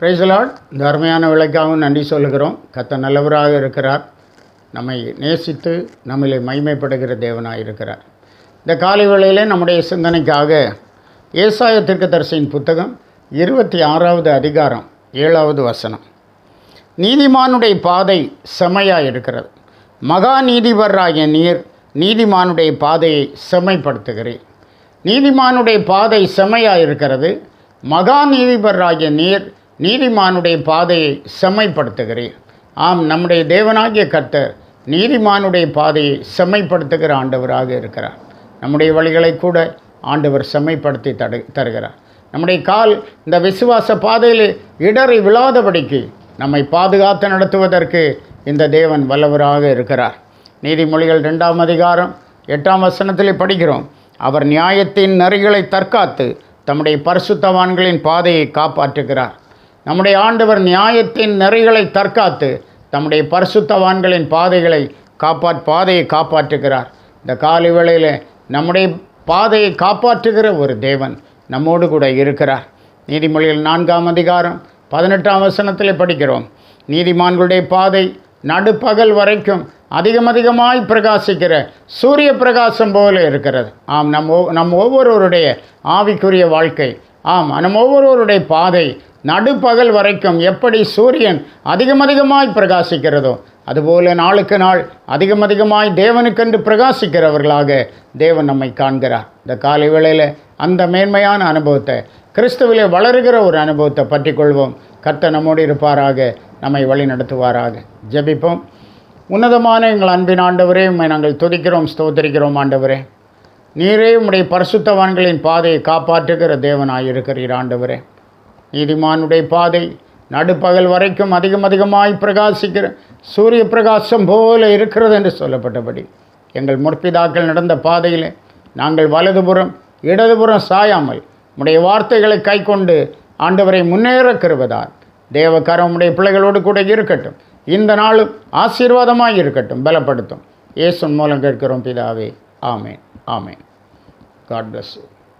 பிரைசலாட் இந்த அருமையான விலைக்காகவும் நன்றி சொல்லுகிறோம். கத்த நல்லவராக இருக்கிறார். நம்மை நேசித்து நம்மளை மைமைப்படுகிற தேவனாக இருக்கிறார். இந்த காலை வேளையில் நம்முடைய சிந்தனைக்காக ஏசாய தீர்க்கதரிசியின் புத்தகம் இருபத்தி ஆறாவது அதிகாரம் ஏழாவது வசனம். நீதிமானுடைய பாதை செமையாக இருக்கிறது. மகா நீதிபராகிய நீர் நீதிமானுடைய பாதையை செம்மைப்படுத்துகிறேன் நீதிமானுடைய பாதை செம்மையாக இருக்கிறது. மகா நீதிபராகிய நீர் நீதிமானுடைய பாதையை செம்மைப்படுத்துகிறேன் ஆம் நம்முடைய தேவனாகிய கர்த்தர் நீதிமானுடைய பாதையை செம்மைப்படுத்துகிற ஆண்டவராக இருக்கிறார். நம்முடைய வழிகளை கூட ஆண்டவர் செம்மைப்படுத்தி தடு தருகிறார். நம்முடைய கால் இந்த விசுவாச பாதையில் இடறி விழாதபடிக்கு நம்மை பாதுகாத்து நடத்துவதற்கு இந்த தேவன் வல்லவராக இருக்கிறார். நீதிமொழிகள் ரெண்டாம் அதிகாரம் எட்டாம் வசனத்திலே படிக்கிறோம். அவர் நியாயத்தின் நெறிகளை தற்காத்து தம்முடைய பரிசுத்தவான்களின் பாதையை காப்பாற்றுகிறார். நம்முடைய ஆண்டவர் நியாயத்தின் நெறிகளை தற்காத்து தம்முடைய பரிசுத்தவான்களின் பாதைகளை காப்பாற் பாதையை காப்பாற்றுகிறார். இந்த காலை வேளையில் நம்முடைய பாதையை காப்பாற்றுகிற ஒரு தேவன் நம்மோடு கூட இருக்கிறார். நீதிமொழியில் நான்காம் அதிகாரம் பதினெட்டாம் வசனத்தில் படிக்கிறோம். நீதிமான்களுடைய பாதை நடுப்பகல் வரைக்கும் அதிகம் அதிகமாய் பிரகாசிக்கிற சூரிய பிரகாசம் போல இருக்கிறது. ஆம் நம் நம் ஒவ்வொருவருடைய ஆவிக்குரிய வாழ்க்கை ஆம் நம் ஒவ்வொருவருடைய பாதை நடுப்பகல் வரைக்கும் எப்படி சூரியன் அதிகம் அதிகமாய் பிரகாசிக்கிறதோ அதுபோல நாளுக்கு நாள் அதிகம் அதிகமாய் தேவனுக்கென்று பிரகாசிக்கிறவர்களாக தேவன் நம்மை காண்கிறார். இந்த காலை வேளையில் அந்த மேன்மையான அனுபவத்தை கிறிஸ்துவிலே வளருகிற ஒரு அனுபவத்தை பற்றி கொள்வோம் கர்த்த நம்மோடு இருப்பாராக நம்மை வழி நடத்துவாராக. ஜெபிப்போம். உன்னதமான எங்கள் அன்பின் ஆண்டவரே உண்மை நாங்கள் துதிக்கிறோம் ஸ்தோத்திரிக்கிறோம் ஆண்டவரே. நீரே உம்முடைய பரிசுத்தவான்களின் பாதையை காப்பாற்றுகிற தேவனாய் இருக்கிறீர் ஆண்டவரே. நீதிமானுடைய பாதை நடுப்பகல் வரைக்கும் அதிகம் அதிகமாய் பிரகாசிக்கிற சூரிய பிரகாசம் போல இருக்கிறது என்று சொல்லப்பட்டபடி எங்கள் முற்பிதாக்கள் நடந்த பாதையில் நாங்கள் வலதுபுறம் இடதுபுறம் சாயாமல் உடைய வார்த்தைகளை கைக்கொண்டு ஆண்டவரை முன்னேற கருவதால் தேவக்கரம் உடைய பிள்ளைகளோடு கூட இருக்கட்டும். இந்த நாளும் ஆசீர்வாதமாக இருக்கட்டும். பலப்படுத்தும். இயேசுன் மூலம் கேட்கிறோம் பிதாவே. ஆமேன். ஆமேன். God bless you